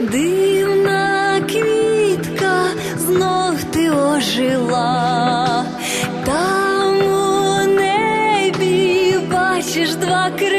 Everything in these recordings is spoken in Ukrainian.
Дивна квітка, знов ти ожила, там у небі бачиш два крила.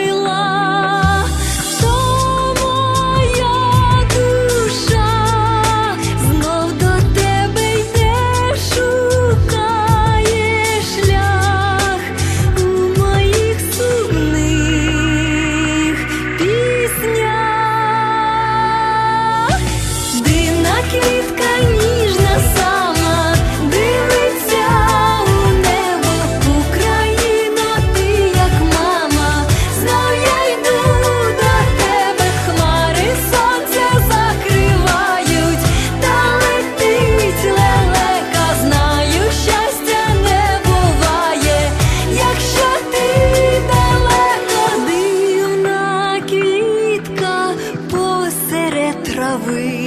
love we